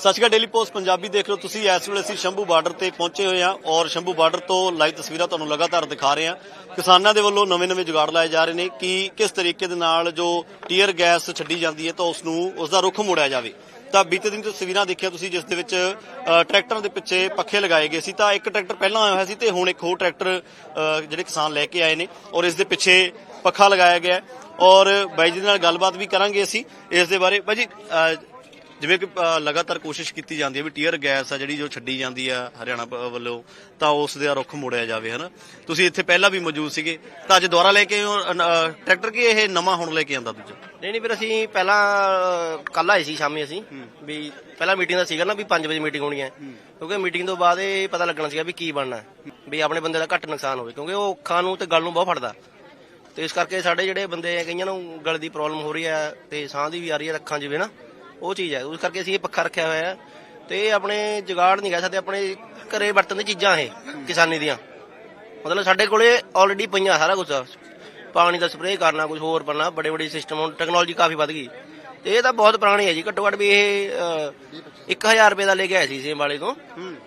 ਸਤਿ ਸ਼੍ਰੀ ਅਕਾਲ ਡੇਲੀ ਪੋਸਟ ਪੰਜਾਬੀ ਦੇਖ ਰਹੇ ਹੋ ਤੁਸੀਂ ਇਸ ਵੇਲੇ ਅਸੀਂ ਸ਼ੰਭੂ ਬਾਰਡਰ ਤੇ ਪਹੁੰਚੇ ਹੋਏ ਹਾਂ ਔਰ ਸ਼ੰਭੂ ਬਾਰਡਰ ਤੋਂ ਲਾਈਵ ਤਸਵੀਰਾਂ ਤੁਹਾਨੂੰ ਲਗਾਤਾਰ ਦਿਖਾ ਰਹੇ ਹਾਂ। ਕਿਸਾਨਾਂ ਦੇ ਵੱਲੋਂ ਨਵੇਂ-ਨਵੇਂ ਜੁਗਾੜ ਲਾਏ ਜਾ ਰਹੇ ਨੇ ਕਿ ਕਿਸ ਤਰੀਕੇ ਦੇ ਨਾਲ ਜੋ ਟੀਅਰ ਗੈਸ ਛੱਡੀ ਜਾਂਦੀ ਹੈ ਤਾਂ ਉਸ ਨੂੰ ਉਸ ਦਾ ਰੁੱਖ ਮੋੜਿਆ ਜਾਵੇ। ਤਾਂ ਬੀਤੇ ਦਿਨ ਤਸਵੀਰਾਂ ਦੇਖਿਆ ਤੁਸੀਂ, ਜਿਸ ਦੇ ਵਿੱਚ ਟਰੈਕਟਰਾਂ ਦੇ ਪਿੱਛੇ ਪੱਖੇ ਲਗਾਏ ਗਏ ਸੀ, ਤਾਂ ਇੱਕ ਟਰੈਕਟਰ ਪਹਿਲਾਂ ਆਇਆ ਹੋਇਆ ਸੀ ਤੇ ਹੁਣ ਇੱਕ ਹੋਰ ਟਰੈਕਟਰ ਜਿਹੜੇ ਕਿਸਾਨ ਲੈ ਕੇ ਆਏ ਨੇ ਔਰ ਇਸ ਦੇ ਪਿੱਛੇ ਪੱਖਾ ਲਗਾਇਆ ਗਿਆ ਔਰ ਬਾਈ ਜੀ ਦੇ ਨਾਲ ਗੱਲਬਾਤ ਵੀ ਕਰਾਂਗੇ ਅਸੀਂ ਇਸ ਦੇ ਬਾਰੇ। ਬਾਈ ਜੀ ਜਿਵੇਂ ਕਿ ਲਗਾਤਾਰ ਕੋਸ਼ਿਸ਼ ਕੀਤੀ ਜਾਂਦੀ ਹੈ ਵੀ ਟੀਅਰ ਗੈਸ ਆ ਜਿਹੜੀ ਜੋ ਛੱਡੀ ਜਾਂਦੀ ਆ ਹਰਿਆਣਾ ਵੱਲੋਂ ਤਾਂ ਉਸ ਦੇ ਰੁੱਖ ਮੋੜਿਆ ਜਾਵੇ ਹਨਾ? ਤੁਸੀਂ ਇੱਥੇ ਪਹਿਲਾਂ ਵੀ ਮੌਜੂਦ ਸੀਗੇ ਤਾਂ ਅੱਜ ਦੁਬਾਰਾ ਲੈ ਕੇ ਟਰੈਕਟਰ ਕੀ ਇਹ ਨਵਾਂ ਹੁਣ ਲੈ ਕੇ ਆਂਦਾ ਦੂਜਾ? ਨਹੀਂ ਨਹੀਂ ਫਿਰ ਅਸੀਂ ਪਹਿਲਾਂ ਕੱਲ ਆਏ ਸੀ ਸ਼ਾਮੀ ਅਸੀਂ ਵੀ ਪਹਿਲਾਂ ਮੀਟਿੰਗ ਦਾ ਸੀਗਾ ਨਾ ਵੀ 5 ਵਜੇ ਮੀਟਿੰਗ ਹੋਣੀ ਹੈ। ਕਿਉਂਕਿ ਮੀਟਿੰਗ ਤੋਂ ਬਾਅਦ ਇਹ ਪਤਾ ਲੱਗਣਾ ਸੀਗਾ ਵੀ ਕੀ ਬਣਨਾ। ਵੀ ਆਪਣੇ ਬੰਦੇ ਦਾ ਘੱਟ ਨੁਕਸਾਨ ਹੋਵੇ ਕਿਉਂਕਿ ਉਹ ਅੱਖਾਂ ਨੂੰ ਤੇ ਗਲ ਨੂੰ ਬਹੁਤ ਫੜਦਾ। ਤੇ ਇਸ ਕਰਕੇ ਸਾਡੇ ਜਿਹੜੇ ਬੰਦੇ ਆ ਕਈਆਂ ਨੂੰ ਗਲ ਦੀ ਪ੍ਰੋਬਲਮ ਹੋ ਰਹੀ ਹੈ ਤੇ ਸਾਹ ਦੀ ਵੀ ਆ ਰਹੀ ਹੈ ਅੱਖਾਂ 'ਚ ਵੀ ਨਾ ਉਹ ਚੀਜ਼ ਹੈ ਉਸ ਕਰਕੇ ਅਸੀਂ ਇਹ ਪੱਖਾ ਰੱਖਿਆ ਹੋਇਆ ਹੈ। ਤੇ ਇਹ ਆਪਣੇ ਜੁਗਾੜ ਨਹੀਂ ਕਹਿ ਸਕਦੇ ਆਪਣੇ ਘਰੇ ਵਰਤਣ ਦੀ ਚੀਜ਼ਾਂ ਇਹ ਕਿਸਾਨੀ ਦੀਆਂ। ਮਤਲਬ ਸਾਡੇ ਕੋਲੇ ਆਲਰੇਡੀ ਪਈਆਂ ਸਾਰਾ ਕੁਝ ਪਾਣੀ ਦਾ ਸਪਰੇਅ ਕਰਨਾ ਕੁਝ ਹੋਰ ਕਰਨਾ ਬੜੇ ਬੜੇ ਸਿਸਟਮ ਹੁਣ ਟੈਕਨੋਲੋਜੀ ਕਾਫੀ ਵੱਧ ਗਈ। ਤੇ ਇਹ ਤਾਂ ਬਹੁਤ ਪੁਰਾਣੀ ਹੈ ਜੀ ਘੱਟੋ ਘੱਟ ਵੀ ਇਹ ਅਹ, 1000 ਰੁਪਏ ਦਾ ਲੈ ਕੇ ਆਏ ਸੀ ਸੇਮ ਵਾਲੇ ਤੋਂ।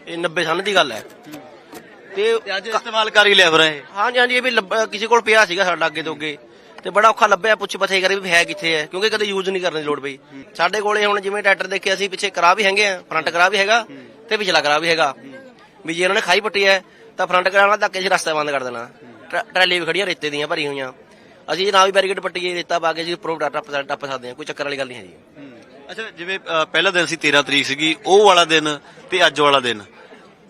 ਇਹ 90 ਸਾਲ ਦੀ ਗੱਲ ਹੈ। ਤੇ ਤੇ ਅੱਜ ਇਸਤੇਮਾਲ ਕਰ ਹੀ ਲਿਆ ਫਿਰ ਇਹ। ਹਾਂਜੀ ਹਾਂਜੀ ਇਹ ਵੀ ਲੱਭ- ਕਿਸੇ ਕੋਲ ਪਿਆ ਸੀਗਾ ਸਾਡਾ ਅੱਗੇ ਤੋਂ ਅੱਗੇ। ਤੇ ਬੜਾ ਔਖਾ ਲੱਭਿਆ ਪੁੱਛ ਪਥੇ ਕਰੇ ਵੀ ਹੈ ਕਿੱਥੇ ਹੈ ਕਿਉਂਕਿ ਕਦੇ ਯੂਜ਼ ਨਹੀਂ ਕਰਨ ਦੀ ਲੋੜ ਪਈ ਸਾਡੇ ਕੋਲੇ ਹੁਣ ਜਿਵੇਂ ਟਰੈਕਟਰ ਦੇਖਿਆ ਸੀ ਪਿੱਛੇ ਕਰਾ ਵੀ ਹੈਗੇ ਆ ਫਰੰਟ ਕਰਾ ਵੀ ਹੈਗਾ ਤੇ ਪਿਛਲਾ ਕਰਾ ਵੀ ਹੈਗਾ। ਵੀ ਜੇ ਇਹਨਾਂ ਨੇ ਖਾਈ ਪੱਟੀ ਹੈ ਤਾਂ ਫਰੰਟ ਕਰਾ ਨਾਲ ਧੱਕੇ 'ਚ ਰਸਤਾ ਬੰਦ ਕਰ ਦੇਣਾ। ਟਰ- ਟਰਾਲੀ ਵੀ ਖੜੀਆਂ ਰੇਤੇ ਦੀਆਂ ਭਰੀ ਹੋਈਆਂ। ਅਸੀਂ ਜੇ ਨਾ ਵੀ ਬੈਰੀਕੇਡ ਪੱਟੀਏ ਰੇਤਾ ਪਾ ਕੇ ਅਸੀਂ ਉੱਪਰੋਂ ਟੱਪ ਟੱਪ ਸਕਦੇ ਹਾਂ ਕੋਈ ਚੱਕਰ ਵਾਲੀ ਗੱਲ ਨਹੀਂ ਹੈ। ਜੀ ਅੱਛਾ ਜਿਵੇਂ ਪਹਿਲਾ ਦਿਨ ਸੀ 13 ਤਰੀਕ ਸੀਗੀ ਉਹ ਵਾਲਾ ਦਿਨ ਤੇ ਅੱਜ ਵਾਲਾ ਦਿਨ?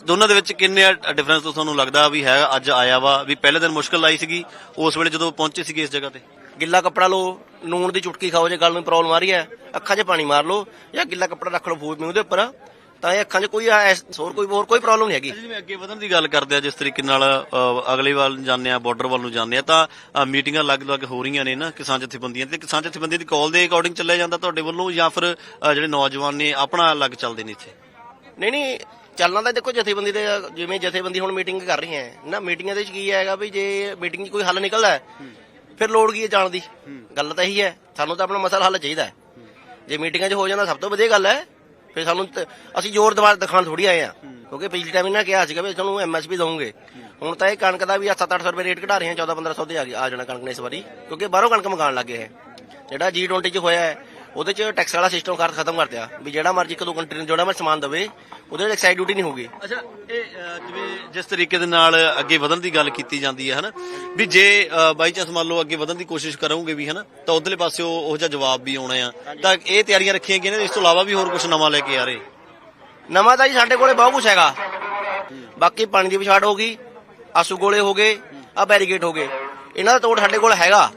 ਦੋਨਾਂ ਦੇ ਵਿੱਚ ਕਿੰਨੇ ਡਿਫਰੈਂਸ ਤੁਹਾਨੂੰ ਲੱਗਦਾ ਵੀ ਹੈ ਅੱਜ ਆਇਆ ਵਾ ਵੀ ਪਹਿਲੇ ਦਿਨ ਮੁਸ਼ਕਲ ਆਈ ਸੀਗੀ ਉਸ ਵੇਲੇ ਜਦੋਂ ਪਹੁੰਚੇ ਸੀਗੇ ਇਸ ਜਗ੍ਹਾ ਤੇ? ਗਿੱਲਾ ਕੱਪੜਾ ਲਓ ਨੂਣ ਦੀ ਚੁਟਕੀ ਖਾਓ ਜੇ ਗੱਲ ਨੂੰ ਪ੍ਰੋਬਲਮ ਆ ਰਹੀ ਹੈ ਅੱਖਾਂ 'ਚ ਪਾਣੀ ਮਾਰ ਲਓ ਜਾਂ ਗਿੱਲਾ ਕੱਪੜਾ ਰੱਖ ਲਓ ਫੂਟ ਮੂੰਹ ਦੇ ਉੱਪਰ ਤਾਂ ਇਹ ਅੱਖਾਂ 'ਚ ਕੋਈ ਹੋਰ ਕੋਈ ਹੋਰ ਕੋਈ ਪ੍ਰੋਬਲਮ ਨਹੀਂ ਹੈਗੀ। ਜਿਵੇਂ ਅੱਗੇ ਵਧਣ ਦੀ ਗੱਲ ਕਰਦੇ ਆ ਜਿਸ ਤਰੀਕੇ ਨਾਲ ਅਗਲੇ ਵੱਲ ਜਾਂਦੇ ਆ ਬਾਰਡਰ ਵੱਲ ਨੂੰ ਜਾਂਦੇ ਆ ਤਾਂ ਮੀਟਿੰਗਾਂ ਅਲੱਗ-ਅਲੱਗ ਹੋ ਰਹੀਆਂ ਨੇ ਨਾ ਕਿਸਾਨ ਜਥੇਬੰਦੀਆਂ ਤੇ ਕਿਸਾਨ ਜਥੇਬੰਦੀਆਂ ਦੀ ਕਾਲ ਦੇ ਅਕੋਰਡਿੰਗ ਚੱਲਿਆ ਜਾਂਦਾ ਤੁਹਾਡੇ ਵੱਲੋਂ ਜਾਂ ਫਿਰ ਜਿਹੜੇ ਨੌਜਵਾਨ ਨੇ ਆਪਣਾ ਅਲੱਗ ਚੱਲਦੇ ਨੇ ਇੱਥੇ? ਨਹੀਂ ਨਹੀਂ ਚੱਲਣਾ ਤਾਂ ਦੇਖੋ ਜਥੇਬੰਦੀ ਦੇ ਜਿਵੇਂ ਜਥੇਬੰਦੀ ਹੁਣ ਮੀਟਿੰਗ ਕਰ ਰਹੀ ਹੈ ਨਾ ਮੀਟਿੰਗਾਂ ਦੇ ਵਿੱਚ ਕੀ ਹੈਗਾ ਵੀ ਜੇ ਮੀਟਿੰਗ 'ਚ ਕੋਈ ਹੱਲ ਨਿਕਲਦਾ ਹੈ, ਫਿਰ ਲੋੜ ਕੀ ਹੈ ਜਾਣ ਦੀ? ਗੱਲ ਤਾਂ ਇਹੀ ਹੈ ਸਾਨੂੰ ਤਾਂ ਆਪਣਾ ਮਸਲਾ ਹੱਲ ਚਾਹੀਦਾ ਹੈ ਜੇ ਮੀਟਿੰਗਾਂ 'ਚ ਹੋ ਜਾਂਦਾ ਸਭ ਤੋਂ ਵਧੀਆ ਗੱਲ ਹੈ ਫਿਰ ਸਾਨੂੰ ਤਾਂ- ਅਸੀਂ ਜ਼ੋਰ ਦਿਮਾਗ ਦਿਖਾਉਣ ਥੋੜੀ ਆਏ ਆ। ਕਿਉਂਕਿ ਪਿਛਲੀ ਟਾਈਮ ਇਹਨਾਂ ਕਿਹਾ ਸੀਗਾ ਵੀ ਤੁਹਾਨੂੰ ਐਮਐਸਪੀ ਦਵਾਂਗੇ। ਹੁਣ ਤਾਂ ਇਹ ਕਣਕ ਦਾ ਵੀ 7-800 ਰੁਪਏ ਰੇਟ ਘਟਾ ਰਹੇ ਆ 14-1500 ਦੇ ਆ ਗਿਆ- ਆ ਜਾਣਾ ਕਣਕ ਨੇ ਇਸ ਵਾਰੀ। ਕਿਉਂਕਿ ਬਾਹਰੋਂ ਕਣਕ ਮੰਗਾਉਣ ਲੱਗੇ ਹੈ ਜਿਹੜਾ G20 ਚ ਹੋਇਆ ਹੈ ਉਹਦੇ ਚ ਟੈਕਸ ਵਾਲਾ ਸਿਸਟਮ ਕਰ ਖਤਮ ਕਰ ਦਿਆ ਵੀ ਜਿਹੜਾ ਮਰਜ਼ੀ ਇੱਕ ਦੋ ਕੰਟਰੀ ਨੂੰ ਜਿਹੜਾ ਮੈਂ ਸਮਾਨ ਦਵੇ। ਉਹਦੇ ਵਿੱਚ ਐਕਸਾਈਡ ਡਿਊਟੀ ਨਹੀਂ ਹੋਊਗੀ। ਅੱਛਾ ਇਹ ਅ, ਜਿਵੇਂ ਜਿਸ ਤਰੀਕੇ ਦੇ ਨਾਲ ਅੱਗੇ ਵਧਣ ਦੀ ਗੱਲ ਕੀਤੀ ਜਾਂਦੀ ਹੈ ਹਨਾ? ਵੀ ਜੇ ਬਾਈ ਚਾਂਸ ਮੰਨ ਲਓ ਅੱਗੇ ਵਧਣ ਦੀ ਕੋਸ਼ਿਸ਼ ਕਰੋਗੇ ਵੀ ਹਨਾ ਤਾਂ ਉਧਰਲੇ ਪਾਸੇ ਉਹ ਜਿਹਾ ਜਵਾਬ ਵੀ ਆਉਣਾ ਆ। ਤਾਂ ਇਹ ਤਿਆਰੀਆਂ ਰੱਖੀਆਂ ਗਈਆਂ ਨੇ ਇਸ ਤੋਂ ਇਲਾਵਾ ਵੀ ਹੋਰ ਕੁਝ ਨਵਾਂ ਲੈ ਕੇ ਆ ਰਹੇ? ਨਵਾਂ ਤਾਂ ਜੀ ਸਾਡੇ ਕੋਲੇ ਬਹੁਤ ਕੁਝ ਹੈਗਾ। ਬਾਕੀ ਪਾਣੀ ਦੀ ਵਿਛਾੜ ਹੋ ਗਈ ਆਸੂ ਗੋਲੇ ਹੋ ਗਏ ਆ ਬੈਰੀਗੇਟ ਹੋ ਗਏ। ਇਹਨਾਂ ਦਾ ਤੋੜ ਸਾਡੇ ਕੋਲ ਹੈਗਾ।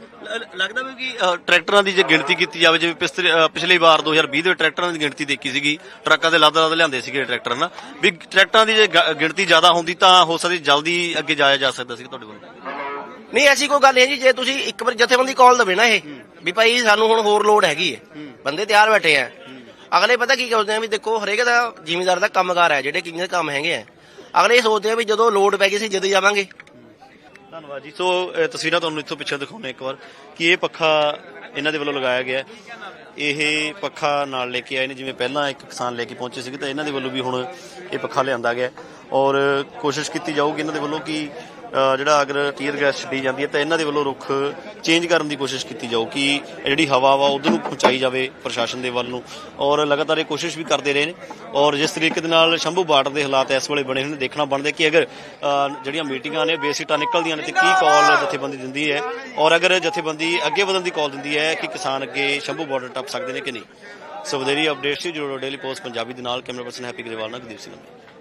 ਲੱਗਦਾ ਵੀ ਕਿ ਅ, ਟਰੈਕਟਰਾਂ ਦੀ ਜੇ ਗਿਣਤੀ ਕੀਤੀ ਜਾਵੇ ਜਿਵੇਂ ਪਿਛਲੇ ਅ, ਪਿਛਲੀ ਵਾਰ 2020 ਦੇ ਵਿੱਚ ਟਰੈਕਟਰਾਂ ਦੀ ਗਿਣਤੀ ਦੇਖੀ ਸੀਗੀ ਟਰੱਕਾਂ ਦੇ ਲੱਦ ਲੱਦ ਲਿਆਂਦੇ ਸੀਗੇ ਟਰੈਕਟਰ ਨਾ ਵੀ ਟਰੈਕਟਰਾਂ ਦੀ ਜੇ ਗ- ਗਿਣਤੀ ਜ਼ਿਆਦਾ ਹੁੰਦੀ ਤਾਂ ਹੋ ਸਕਦੀ ਜਲਦੀ ਅੱਗੇ ਜਾਇਆ ਜਾ ਸਕਦਾ ਸੀ ਤੁਹਾਡੇ ਵੱਲੋਂ ਨਹੀਂ ਐਸੀ ਕੋਈ ਗੱਲ ਨਹੀਂ ਜੀ ਜੇ ਤੁਸੀਂ ਇੱਕ ਵਾਰ ਜਥੇਬੰਦੀ ਕਾਲ ਦੇਵੇ ਨਾ ਇਹ ਵੀ ਭਾਈ ਸਾਨੂੰ ਹੁਣ ਹੋਰ ਲੋਡ ਹੈਗੀ ਹੈ ਬੰਦੇ ਤਿਆਰ ਬੈਠੇ ਆ। ਅਗਲੇ ਪਤਾ ਕੀ ਕਰਦੇ ਆ ਵੀ ਦੇਖੋ ਹਰੇਕ ਦਾ ਜ਼ਿਮੀਦਾਰ ਦਾ ਕੰਮਕਾਰ ਹੈ ਜਿਹੜੇ ਕਿੰਨੇ ਕੰਮ ਹੈਗੇ ਆ। ਅਗਲੇ ਇਹ ਸੋਚਦੇ ਆ ਵੀ ਜਦੋਂ ਲੋਡ ਪੈ ਗਈ ਸੀ ਜਦ ਜਾਵਾਂਗੇ। ਧੰਨਵਾਦ ਜੀ। ਸੋ ਇਹ ਤਸਵੀਰਾਂ ਤੁਹਾਨੂੰ ਇੱਥੋਂ ਪਿੱਛੇ ਦਿਖਾਉਣੇ ਇੱਕ ਵਾਰ ਕਿ ਇਹ ਪੱਖਾ ਇਹਨਾਂ ਦੇ ਵੱਲੋਂ ਲਗਾਇਆ ਗਿਆ। ਇਹ ਪੱਖਾ ਨਾਲ ਲੈ ਕੇ ਆਏ ਨੇ, ਜਿਵੇਂ ਪਹਿਲਾਂ ਇੱਕ ਕਿਸਾਨ ਲੈ ਕੇ ਪਹੁੰਚੇ ਸੀਗੇ, ਤਾਂ ਇਹਨਾਂ ਦੇ ਵੱਲੋਂ ਵੀ ਹੁਣ ਇਹ ਪੱਖਾ ਲਿਆਂਦਾ ਗਿਆ। ਔਰ ਕੋਸ਼ਿਸ਼ ਕੀਤੀ ਜਾਊਗੀ ਇਹਨਾਂ ਦੇ ਵੱਲੋਂ ਕਿ ਜਿਹੜਾ ਅਗਰ ਟੀਅਰ ਗੈਸ ਛੱਡੀ ਜਾਂਦੀ ਹੈ ਤਾਂ ਇਹਨਾਂ ਦੇ ਵੱਲੋਂ ਰੁੱਖ ਚੇਂਜ ਕਰਨ ਦੀ ਕੋਸ਼ਿਸ਼ ਕੀਤੀ ਜਾਊ ਕਿ ਜਿਹੜੀ ਹਵਾ ਵਾ ਉਧਰ ਨੂੰ ਪਹੁੰਚਾਈ ਜਾਵੇ ਪ੍ਰਸ਼ਾਸਨ ਦੇ ਵੱਲ ਨੂੰ। ਔਰ ਲਗਾਤਾਰ ਇਹ ਕੋਸ਼ਿਸ਼ ਵੀ ਕਰਦੇ ਰਹੇ ਨੇ। ਔਰ ਜਿਸ ਤਰੀਕੇ ਦੇ ਨਾਲ ਸ਼ੰਭੂ ਬਾਰਡਰ ਦੇ ਹਾਲਾਤ ਇਸ ਵੇਲੇ ਬਣੇ ਹੋਏ ਨੇ, ਦੇਖਣਾ ਬਣਦਾ ਕਿ ਅਗਰ ਜਿਹੜੀਆਂ ਮੀਟਿੰਗਾਂ ਨੇ ਬੇਸਿਟਾਂ ਨਿਕਲਦੀਆਂ ਨੇ ਤੇ ਕੀ ਕਾਲ ਜਥੇਬੰਦੀ ਦਿੰਦੀ ਹੈ। ਔਰ ਅਗਰ ਜਥੇਬੰਦੀ ਅੱਗੇ ਵਧਣ ਦੀ ਕਾਲ ਦਿੰਦੀ ਹੈ ਕਿ ਕਿਸਾਨ ਅੱਗੇ ਸ਼ੰਭੂ ਬਾਰਡਰ ਟੱਪ ਸਕਦੇ ਨੇ ਕਿ ਨਹੀਂ। ਸੋ ਵਧੇਰੀ ਅਪਡੇਟਸ ਸੀ ਜੁੜੋ ਡੇਲੀ ਪੋਸਟ ਪੰਜਾਬੀ ਦੇ ਨਾਲ। ਕੈਮਰਾ ਪਰਸਨ ਹੈਪੀ ਗਰੇਵਾਲ ਨਾਲ ਗੁਰਦੀਪ ਸਿੰਘ।